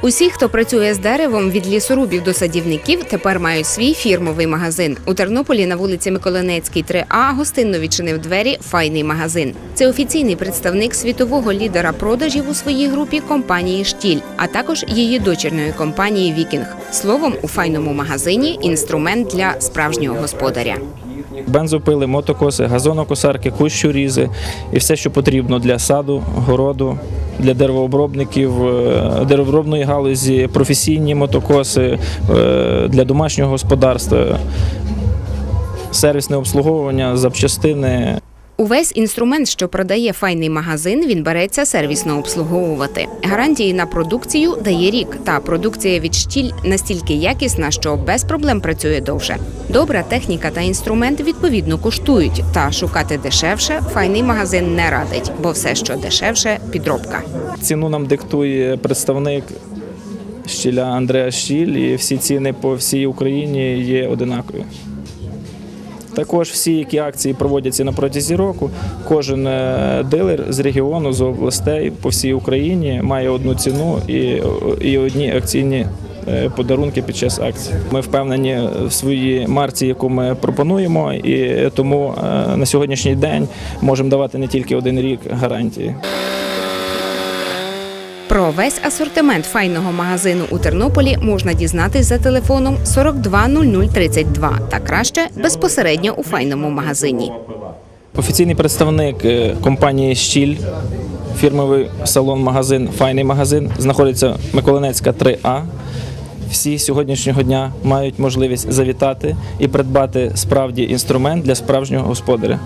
Усі, хто працює з деревом від лісорубів до садівників, тепер мають свій фірмовий магазин. У Тернополі на вулиці Миколинецькій 3А гостинно відчинив двері файний магазин. Це офіційний представник світового лідера продажів у своїй групі компанії Штіль, а також її дочірної компанії Вікінг. Словом, у файному магазині інструмент для справжнього господаря. Бензопили, мотокоси, газонокосарки, кущорізи і все, що потрібно для саду, городу, для деревообробників, е, деревообробної галузі, професійні мотокоси е, для домашнього господарства, сервісне обслуговування, запчастини. Увесь інструмент, що продає файний магазин, він береться сервісно обслуговувати. Гарантії на продукцію дає рік. Та продукція від штіль настільки якісна, що без проблем працює довше. Добра техніка та інструмент відповідно коштують. Та шукати дешевше файний магазин не радить, бо все, що дешевше, підробка. Ціну нам диктує представник щіля Андреа Щіль, і всі ціни по всій Україні є одинакові. Також всі, які акції проводяться на протязі року, кожен е, дилер з регіону, з областей по всій Україні має одну ціну і, і одні акційні е, подарунки під час акції. Ми впевнені в своїй марці, яку ми пропонуємо, і тому е, на сьогоднішній день можемо давати не тільки один рік гарантії. Про весь асортимент файного магазину у Тернополі можна дізнатись за телефоном 420032 та краще безпосередньо у файному магазині. Офіційний представник е, компанії Щіль, фірмовий салон-магазин, файний магазин, знаходиться Миколинецька 3А. Всі сьогоднішнього дня мають можливість завітати і придбати справді інструмент для справжнього господаря.